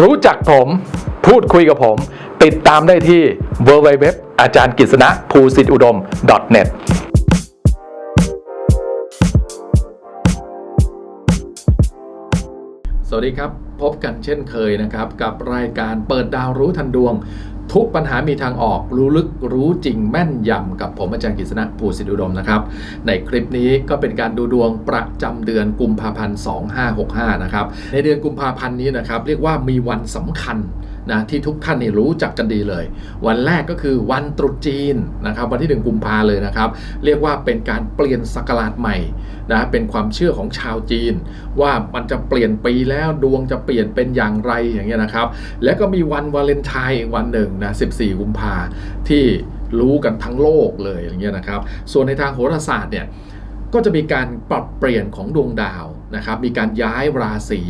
รู้จักผม พูดคุยกับผม ติดตามได้ที่ www อาจารย์กิษณะภูสิทธิอุดม .net สวัสดีครับ พบกันเช่นเคยนะครับ กับรายการเปิดดาวรู้ทันดวง ทุกปัญหามีทางออกรู้ลึกรู้จริงแม่นยำกับผมอาจารย์กฤษณะภูสิทธิอุดมนะครับ ในคลิปนี้ก็เป็นการดูดวงประจำเดือนกุมภาพันธ์ 2565 นะครับ ในเดือนกุมภาพันธ์นี้นะครับ เรียกว่ามีวันสำคัญ นะที่ทุกท่านนี่รู้จักกันดีเลย วันแรกก็คือวันตรุษจีนนะครับวันที่หนึ่งกุมภาเลยนะครับ เรียกว่าเป็นการเปลี่ยนศักราชใหม่นะเป็นความเชื่อของชาวจีน ว่ามันจะเปลี่ยนปีแล้วดวงจะเปลี่ยนเป็นอย่างไรอย่างเงี้ยนะครับ แล้วก็มีวันวาเลนไทน์วันหนึ่งนะ14 กุมภาที่รู้กันทั้งโลกเลยอย่างเงี้ยนะครับ ส่วนในทางโหราศาสตร์เนี่ย ก็จะมีการปรับเปลี่ยนของดวงดาวนะครับ มีการย้ายราศี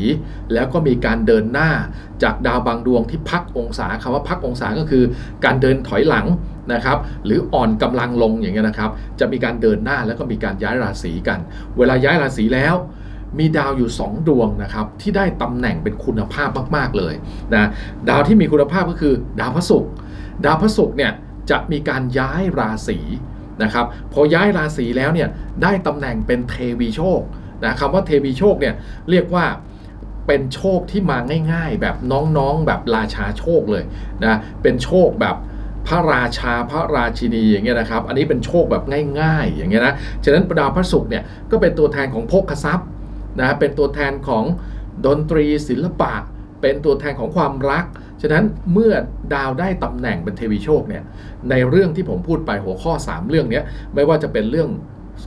แล้วก็มีการเดินหน้าจากดาวบางดวงที่พักองศาคำว่าพักองศาก็คือ การเดินถอยหลังนะครับ หรืออ่อนกำลังลงอย่างเงี้ยนะครับ จะมีการเดินหน้าแล้วก็มีการย้ายราศีกัน เวลาย้ายราศีแล้วมีดาวอยู่ 2 ดวงนะครับที่ได้ตำแหน่งเป็นคุณภาพมาก ๆ เลยนะดาวที่มีคุณภาพก็คือดาวพระศุกร์ดาวพระศุกร์เนี่ยจะมีการย้ายราศี นะครับพอย้ายราศีแล้วเนี่ยได้ตำแหน่งเป็นเทวีโชคนะคำว่าเทวีโชคเนี่ยเรียกว่าเป็นโชคที่มาง่าย ๆ แบบน้องๆแบบราชาโชคเลยนะเป็นโชคแบบพระราชาพระราชินีอย่างเงี้ยนะครับ อันนี้เป็นโชคแบบง่าย ๆ อย่างเงี้ยนะฉะนั้นดาวพระศุกร์เนี่ยก็เป็นตัวแทนของโภคทรัพย์นะเป็นตัวแทนของดนตรีศิลปะ เป็นตัวแทนของความรัก ฉะนั้นเมื่อดาวได้ตำแหน่งเป็นเทวีโชคเนี่ยในเรื่องที่ผมพูดไปหัวข้อ 3 เรื่องนี้ไม่ว่าจะเป็นเรื่อง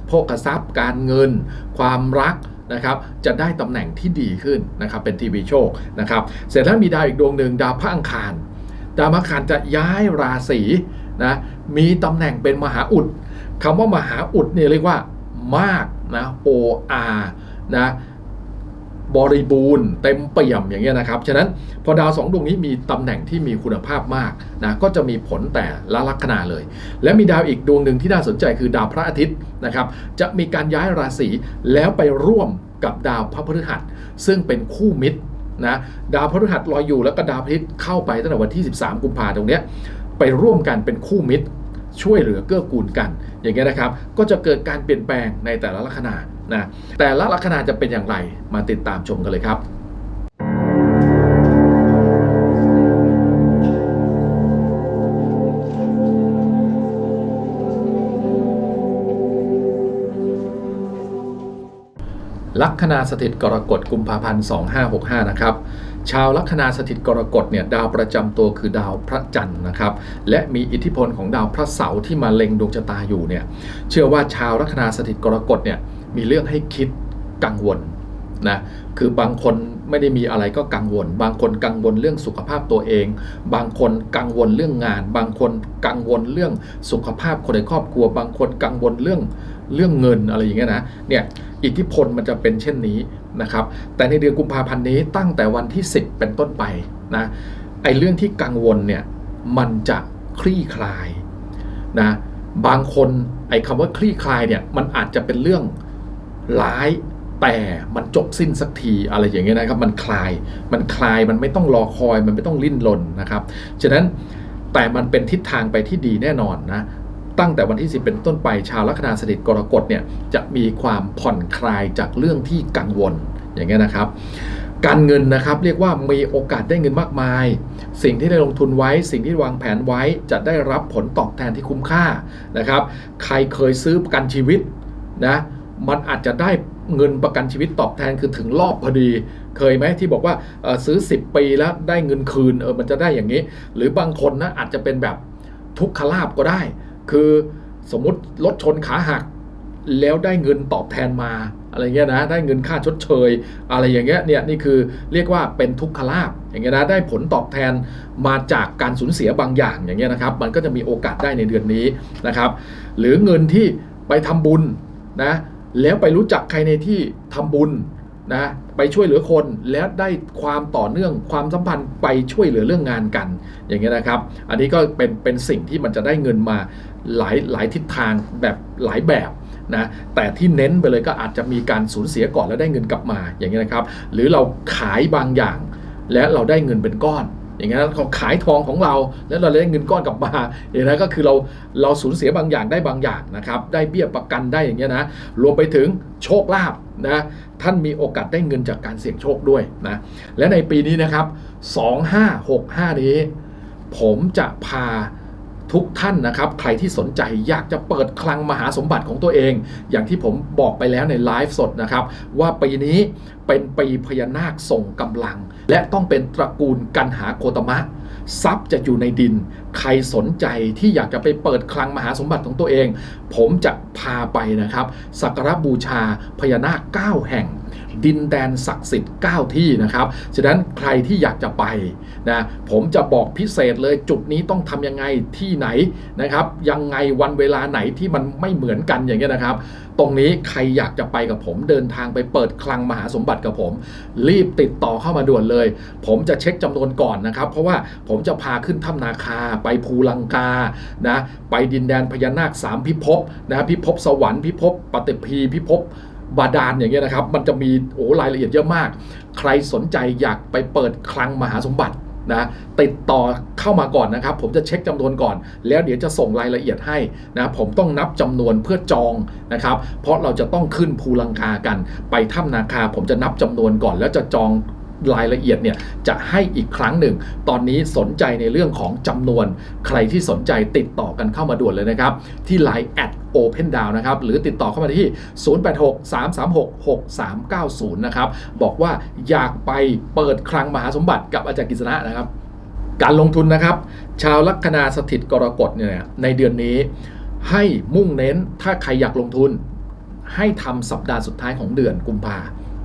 โภคทรัพย์ การเงิน ความรักนะครับจะได้ตำแหน่งที่ดีขึ้นนะครับเป็นทีวีโชคนะครับเสร็จแล้วมีดาวอีกดวงหนึ่งดาวพระอังคาร ดาวพระอังคารจะย้ายราศีนะมีตำแหน่งเป็นมหาอุดคำว่ามหาอุดเนี่ยเรียกว่ามากนะ O R นะ บริบูรณ์เต็มเปี่ยมอย่างเงี้ยนะครับ ฉะนั้นพอดาวสองดวงนี้มีตำแหน่งที่มีคุณภาพมากนะก็จะมีผลแต่ละลัคนาเลย และมีดาวอีกดวงหนึ่งที่น่าสนใจคือดาวพระอาทิตย์นะครับจะมีการย้ายราศีแล้วไปร่วมกับดาวพระพฤหัส ซึ่งเป็นคู่มิตรนะดาวพฤหัสลอยอยู่แล้วก็ดาวพระอาทิตย์เข้าไปตั้งแต่วันที่ 13 กุมภาพันธ์ตรงเนี้ยไปร่วมกันเป็นคู่มิตร ช่วยเหลือเกื้อกูลกัน อย่างเงี้ยนะครับ ก็จะเกิดการเปลี่ยนแปลงในแต่ละลัคนา นะแต่ละลัคนาจะเป็นอย่างไรมาติดตามชมกันเลยครับลัคนาสถิตกรกฎกุมภาพันธ์ 2565 นะครับ ชาวลัคนาสถิตกรกฎเนี่ยดาวประจำตัวคือดาวพระจันทร์นะครับ และมีอิทธิพลของดาวพระเสาร์ที่มาเล็งดวงชะตาอยู่เนี่ย เชื่อว่าชาวลัคนาสถิตกรกฎเนี่ย มีเรื่องให้คิดกังวลนะคือบางคนไม่ได้มีอะไรก็กังวล บางคนกังวลเรื่องสุขภาพตัวเอง บางคนกังวลเรื่องงาน บางคนกังวลเรื่องสุขภาพคนในครอบครัว บางคนกังวลเรื่องเรื่องเงินอะไรอย่างเงี้ยนะเนี่ยอิทธิพลมันจะเป็นเช่นนี้นะครับแต่ในเดือนกุมภาพันธ์นี้ตั้งแต่วันที่ 10 เป็นต้นไปนะไอ้เรื่องที่กังวลเนี่ยมันจะคลี่คลายนะบางคนไอ้คำว่าคลี่คลายเนี่ยมันอาจจะเป็นเรื่อง ร้ายแต่มันจบสิ้นสักทีอะไรอย่างเงี้ยนะครับ มันคลาย มันคลายมันไม่ต้องรอคอย มันไม่ต้องลิ้นรนนะครับ ฉะนั้นแต่มันเป็นทิศทางไปที่ดีแน่นอนนะตั้งแต่วันที่ 10 เป็นต้นไปชาวลัคนาสถิตกรกฎเนี่ยจะมีความผ่อนคลายจากเรื่องที่กังวลอย่างเงี้ยนะครับ การเงินนะครับเรียกว่ามีโอกาสได้เงินมากมาย สิ่งที่ได้ลงทุนไว้ สิ่งที่วางแผนไว้จะได้รับผลตอบแทนที่คุ้มค่านะครับ ใครเคยซื้อประกันชีวิตนะ มันอาจจะได้เงินประกันชีวิตตอบแทนคือถึงรอบพอดี เคยไหมที่บอกว่าซื้อ 10 ปีแล้วได้เงินคืนเออมันจะได้อย่างนี้ หรือบางคนนะอาจจะเป็นแบบทุกขลาบก็ได้ คือสมมติรถชนขาหัก แล้วได้เงินตอบแทนมาอะไรเงี้ยนะได้เงินค่าชดเชย อะไรอย่างเงี้ยเนี่ยนี่คือเรียกว่าเป็นทุกขลาบอย่างเงี้ยนะได้ผลตอบแทนมาจากการสูญเสียบางอย่างอย่างเงี้ยนะครับ มันก็จะมีโอกาสได้ในเดือนนี้นะครับ หรือเงินที่ไปทำบุญนะ แล้วไปรู้จักใครในที่ทำบุญนะไปช่วยเหลือคนแล้วได้ความต่อเนื่องความสัมพันธ์ไปช่วยเหลือเรื่องงานกัน อย่างเงี้ยนะครับ อันนี้ก็เป็นเป็นสิ่งที่มันจะได้เงินมาหลายหลายทิศทางแบบหลายแบบนะแต่ที่เน้นไปเลยก็อาจจะมีการสูญเสียก่อนแล้วได้เงินกลับมาอย่างเงี้ยนะครับ หรือเราขายบางอย่าง และเราได้เงินเป็นก้อน อย่างนั้นเขาขายทองของเรา แล้วเราได้เงินก้อนกลับมาอย่างนั้นก็คือเราเราสูญเสียบางอย่างได้บางอย่างนะครับได้เบี้ยประกันได้อย่างเงี้ยนะรวมไปถึงโชคลาภนะท่านมีโอกาสได้เงินจากการเสี่ยงโชคด้วยนะและในปีนี้นะครับ 2565 นี้ ผมจะพา ทุกท่านนะครับใครที่สนใจอยากจะเปิดคลังมหาสมบัติของตัวเอง อย่างที่ผมบอกไปแล้วในไลฟ์สดนะครับ ว่าปีนี้เป็นปีพญานาคส่งกำลัง และต้องเป็นตระกูลกันหาโคตมะ ทรัพย์จะอยู่ในดิน ใครสนใจที่อยากจะไปเปิดคลังมหาสมบัติของตัวเอง ผมจะพาไปนะครับ สักการบูชาพญานาค9แห่ง ดินแดนศักดิ์สิทธิ์ 9 ที่นะครับ ฉะนั้นใครที่อยากจะไปนะผมจะบอกพิเศษเลยจุดนี้ต้องทำยังไงที่ไหนนะครับ ยังไงวันเวลาไหนที่มันไม่เหมือนกันอย่างเงี้ยนะครับ ตรงนี้ใครอยากจะไปกับผมเดินทางไปเปิดคลังมหาสมบัติกับผม รีบติดต่อเข้ามาด่วนเลย ผมจะเช็คจำนวนก่อนนะครับ เพราะว่าผมจะพาขึ้นถ้ำนาคา ไปภูลังกานะไปดินแดนพญานาคสามพิภพนะพิภพสวรรค์พิภพปฏิพีพิภพบาดาลอย่างเงี้ยนะครับ มันจะมีโอ้รายละเอียดเยอะมาก ใครสนใจอยากไปเปิดคลังมหาสมบัติ นะติดต่อเข้ามาก่อนนะครับ ผมจะเช็คจำนวนก่อน แล้วเดี๋ยวจะส่งรายละเอียดให้นะผมต้องนับจำนวนเพื่อจองนะครับ เพราะเราจะต้องขึ้นภูลังกากัน ไปถ้ำนาคาผมจะนับจำนวนก่อน แล้วจะจอง รายละเอียดเนี่ยจะให้อีกครั้งหนึ่ง ตอนนี้สนใจในเรื่องของจำนวน ใครที่สนใจติดต่อกันเข้ามาด่วนเลยนะครับ ที่ Line แอด Open Down นะครับ หรือติดต่อเข้ามาที่ 0863366390 นะครับ บอกว่าอยากไปเปิดคลังมหาสมบัติกับอาจารย์กฤษณะนะครับ การลงทุนนะครับ ชาวลัคนาสถิตกรกฎเนี่ยในเดือนนี้ให้มุ่งเน้นถ้าใครอยากลงทุน ให้ทำสัปดาห์สุดท้ายของเดือนกุมภา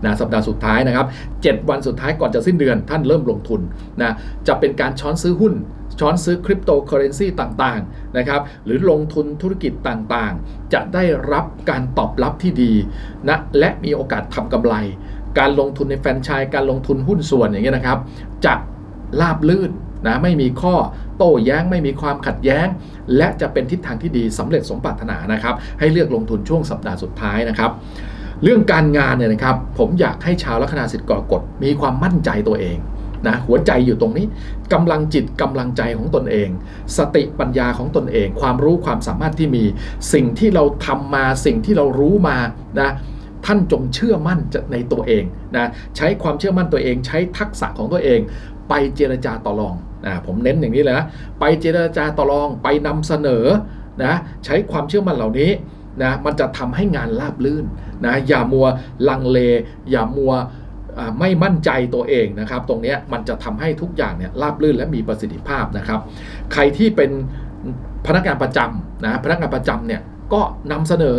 นะสัปดาห์สุดท้ายนะครับ 7 วันสุดท้ายก่อนจะสิ้นเดือนท่านเริ่มลงทุนนะจะเป็นการช้อนซื้อหุ้น ช้อนซื้อคริปโตเคอเรนซีต่างๆนะครับหรือลงทุนธุรกิจต่างๆ จะได้รับการตอบรับที่ดีนะและมีโอกาสทำกำไร การลงทุนในแฟรนไชส์การลงทุนหุ้นส่วนอย่างเงี้ยนะครับ จะราบลื่นนะไม่มีข้อโต้แย้งไม่มีความขัดแย้ง และจะเป็นทิศทางที่ดีสำเร็จสมปรารถนานะครับ ให้เลือกลงทุนช่วงสัปดาห์สุดท้ายนะครับ เรื่องการงานเนี่ยนะครับ ผมอยากให้ชาวลัคนาสิทธิ์กรกฎมีความมั่นใจตัวเองนะหัวใจอยู่ตรงนี้กำลังจิตกำลังใจของตนเอง สติปัญญาของตนเอง ความรู้ความสามารถที่มีสิ่งที่เราทำมาสิ่งที่เรารู้มานะท่านจงเชื่อมั่นในตัวเองนะใช้ความเชื่อมั่นตัวเอง ใช้ทักษะของตัวเอง ไปเจรจาต่อรองนะผมเน้นอย่างนี้เลยนะไปเจรจาต่อรองไปนำเสนอนะใช้ความเชื่อมั่นเหล่านี้ นะมันจะทำให้งานราบลื่นนะอย่ามัวลังเล อย่ามัวไม่มั่นใจตัวเองนะครับ ตรงนี้มันจะทำให้ทุกอย่างเนี่ยราบลื่นและมีประสิทธิภาพนะครับ ใครที่เป็นพนักงานประจำนะพนักงานประจำเนี่ยก็นำเสนอ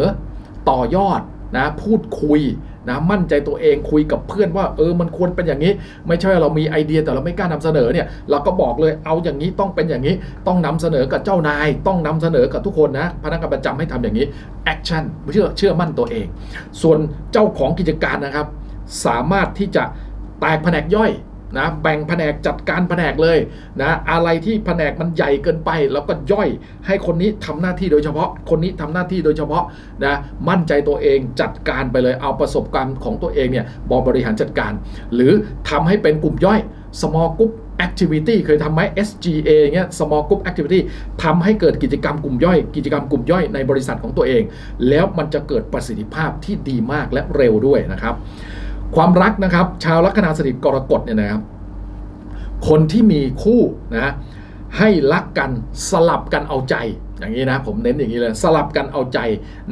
ต่อยอดนะพูดคุย นะมั่นใจตัวเองคุยกับเพื่อนว่าเออมันควรเป็นอย่างนี้ ไม่ใช่ว่าเรามีไอเดียแต่เราไม่กล้านำเสนอเนี่ยเราก็บอกเลยเอาอย่างนี้ต้องเป็นอย่างนี้ ต้องนำเสนอกับเจ้านาย ต้องนำเสนอกับทุกคนนะพนักงานประจำให้ทำอย่างนี้แอคชั่นเชื่อเชื่อมั่นตัวเอง ส่วนเจ้าของกิจการนะครับ สามารถที่จะแตกแผนกย่อย นะแบ่งแผนกจัดการแผนกเลยนะอะไรที่แผนกมันใหญ่เกินไป แล้วก็ย่อยให้คนนี้ทำหน้าที่โดยเฉพาะ คนนี้ทำหน้าที่โดยเฉพาะนะมั่นใจตัวเองจัดการไปเลยเอาประสบการณ์ของตัวเองเนี่ยบอบริหารจัดการ หรือทำให้เป็นกลุ่มย่อย small group activity เคยทำไหม SGA เงี้ย small group activity ทำให้เกิดกิจกรรมกลุ่มย่อย กิจกรรมกลุ่มย่อยในบริษัทของตัวเอง แล้วมันจะเกิดประสิทธิภาพที่ดีมากและเร็วด้วยนะครับ ความรักนะครับ ชาวลัคนาสถิตกรกฎเนี่ยนะครับ คนที่มีคู่นะให้รักกันสลับกันเอาใจอย่างนี้นะผมเน้นอย่างนี้เลยสลับกันเอาใจ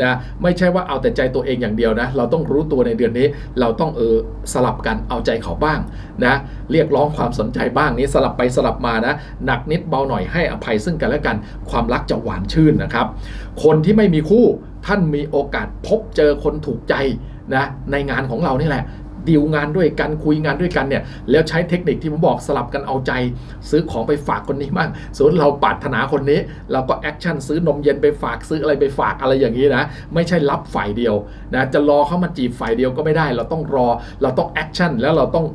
นะไม่ใช่ว่าเอาแต่ใจตัวเองอย่างเดียวนะเราต้องรู้ตัวในเดือนนี้ เราต้องเออสลับกันเอาใจเขาบ้างนะเรียกร้องความสนใจบ้างนี้สลับไปสลับมานะหนักนิดเบาหน่อยให้อภัยซึ่งกันและกันความรักจะหวานชื่นนะครับ คนที่ไม่มีคู่ท่านมีโอกาสพบเจอคนถูกใจนะในงานของเรานี่แหละ ดีลงานด้วยกันคุยงานด้วยกันเนี่ยแล้วใช้เทคนิคที่ผมบอกสลับกันเอาใจ ซื้อของไปฝากคนนี้บ้างส่วนเราปรารถนาคนนี้ เราก็แอคชั่นซื้อนมเย็นไปฝากซื้ออะไรไปฝากอะไรอย่างนี้นะไม่ใช่รับฝ่ายเดียวนะจะรอเขามาจีบฝ่ายเดียวก็ไม่ได้ เราต้องรอเราต้องแอคชั่นแล้วเราต้อง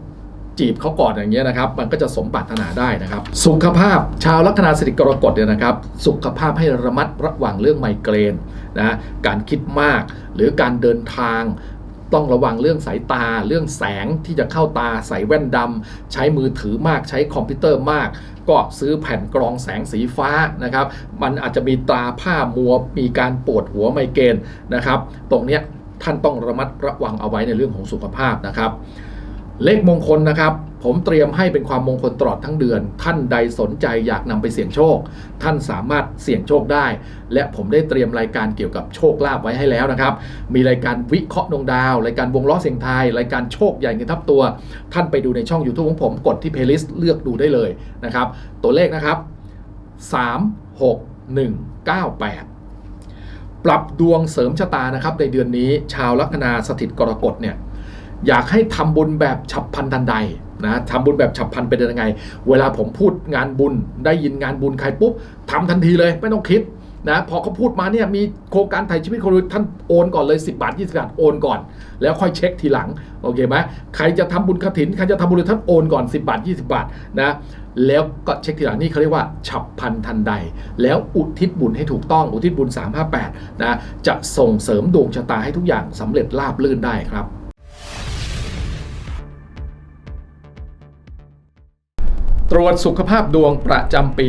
จีบเขาก่อนอย่างเงี้ยนะครับ มันก็จะสมปรารถนาได้นะครับ สุขภาพชาวลัคนาสิริกรกฎเนี่ยนะครับ สุขภาพให้ระมัดระวังเรื่องไมเกรนนะการคิดมาก หรือการเดินทาง ต้องระวังเรื่องสายตา เรื่องแสงที่จะเข้าตาใส่แว่นดำใช้มือถือมากใช้คอมพิวเตอร์มาก ก็ซื้อแผ่นกรองแสงสีฟ้านะครับ มันอาจจะมีตราผ้ามัวมีการปวดหัวไมเกรนนะครับ ตรงเนี้ยท่านต้องระมัดระวังเอาไว้ในเรื่องของสุขภาพนะครับ เลขมงคลนะครับ ผมเตรียมให้เป็นความมงคลตลอดทั้งเดือน ท่านใดสนใจอยากนำไปเสี่ยงโชค ท่านสามารถเสี่ยงโชคได้ และผมได้เตรียมรายการเกี่ยวกับโชคลาภไว้ให้แล้วนะครับ มีรายการวิเคราะห์ดวงดาว รายการวงล้อเสียงทาย รายการโชคใหญ่เงินทับตัว ท่านไปดูในช่อง YouTube ของผมกดที่ playlist เลือกดูได้เลยนะครับ ตัวเลขนะครับ 3 6 1 9 8ปรับดวงเสริมชะตานะครับในเดือนนี้ชาวลัคนาสถิตกรกฎเนี่ยอยากให้ทำบุญแบบฉับพลันทันใด นะทำบุญแบบฉับพลันเป็นยังไง เวลาผมพูดงานบุญได้ยินงานบุญใครปุ๊บทำทันทีเลยไม่ต้องคิดนะพอเขาพูดมาเนี่ยมีโครงการไถ่ชีวิตคนรวยท่านโอนก่อนเลย 10 บาท 20 บาทโอนก่อน แล้วค่อยเช็คทีหลังโอเคไหมใครจะทำบุญกระถินใครจะทำบุญท่านโอนก่อน 10 บาท 20 บาทนะแล้วก็เช็คทีหลังนี่เขาเรียกว่า ฉับพันทันใด แล้วอุทิศบุญให้ถูกต้องอุทิศบุญ 358นะจะส่งเสริมดวงชะตาให้ทุกอย่างสำเร็จราบรื่นได้ครับ รวจสุขภาพดวงประจำปี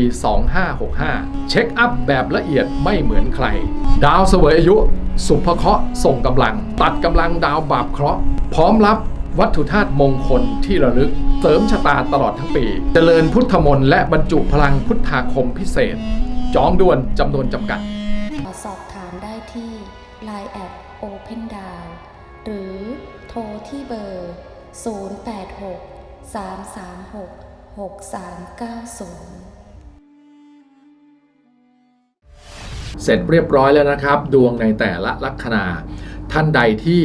2565 เช็คอัพแบบละเอียดไม่เหมือนใคร ดาวเสวยอายุ สุภเคราะห์ส่งกำลัง ตัดกำลังดาวบาปเคราะห์ พร้อมรับวัตถุธาตุมงคลที่ระลึก เสริมชะตาตลอดทั้งปี เจริญพุทธมนต์และบรรจุพลังพุทธาคมพิเศษ จองด่วนจำนวนจำกัด สอบถามได้ที่ Line แอด Open d o w n หรือโทรที่เบอร์ 086 336 6390 เสร็จเรียบร้อยแล้วนะครับ ดวงในแต่ละลัคนา ท่านใดที่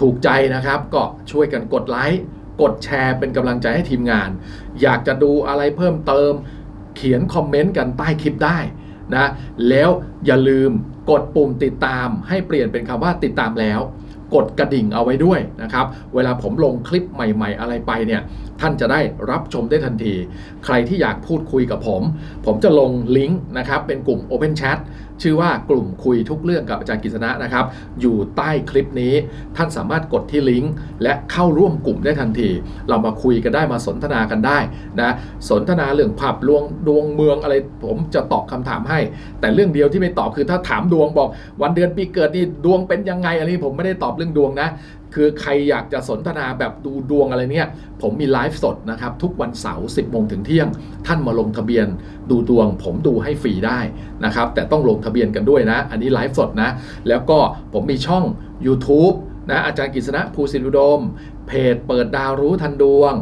ถูกใจนะครับ ก็ช่วยกันกดไลค์กดแชร์เป็นกำลังใจให้ทีมงาน อยากจะดูอะไรเพิ่มเติม เขียนคอมเมนต์กันใต้คลิปได้นะแล้วอย่าลืมกดปุ่มติดตามให้เปลี่ยนเป็นคำว่าติดตามแล้ว กดกระดิ่งเอาไว้ด้วยนะครับ เวลาผมลงคลิปใหม่ ๆ อะไรไปเนี่ย ท่านจะได้รับชมได้ทันที ใครที่อยากพูดคุยกับผม ผมจะลงลิงก์นะครับเป็นกลุ่ม Open Chat ชื่อว่ากลุ่มคุยทุกเรื่องกับอาจารย์กฤษณะนะครับ อยู่ใต้คลิปนี้ ท่านสามารถกดที่ลิงก์และเข้าร่วมกลุ่มได้ทันที เรามาคุยกันได้มาสนทนากันได้นะสนทนาเรื่องภาพลวงดวงเมืองอะไร ผมจะตอบคำถามให้ แต่เรื่องเดียวที่ไม่ตอบคือถ้าถามดวงบอก วันเดือนปีเกิดนี่ดวงเป็นยังไงอะไรผมไม่ได้ตอบเรื่องดวงนะ คือใครอยากจะสนทนาแบบดูดวงอะไรเนี่ย ผมมีไลฟ์สดนะครับ ทุกวันเสาร์ 10โมงถึงเที่ยง ท่านมาลงทะเบียนดูดวง ผมดูให้ฟรีได้นะครับ แต่ต้องลงทะเบียนกันด้วยนะ อันนี้ไลฟ์สดนะ แล้วก็ผมมีช่อง YouTube นะอาจารย์กฤษณะภูสินอุดม เพจเปิดดาวรู้ทันดวง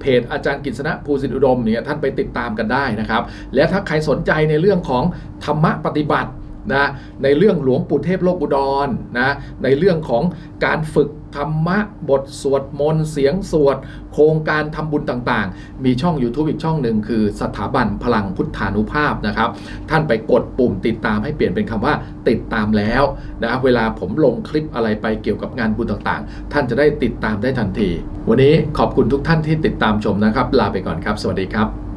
เพจอาจารย์กฤษณะภูสินอุดมเนี่ยท่านไปติดตามกันได้นะครับ และถ้าใครสนใจในเรื่องของธรรมะปฏิบัตินะในเรื่องหลวงปู่เทพโลกุดรนะในเรื่องของการฝึก ธรรมะบทสวดมนต์เสียงสวด โครงการทำบุญต่างๆ มีช่อง YouTube อีกช่องหนึ่งคือสถาบันพลังพุทธานุภาพนะครับ ท่านไปกดปุ่มติดตามให้เปลี่ยนเป็นคำว่าติดตามแล้วนะเวลาผมลงคลิปอะไรไปเกี่ยวกับงานบุญต่างๆ ท่านจะได้ติดตามได้ทันที วันนี้ขอบคุณทุกท่านที่ติดตามชมนะครับ ลาไปก่อนครับ สวัสดีครับ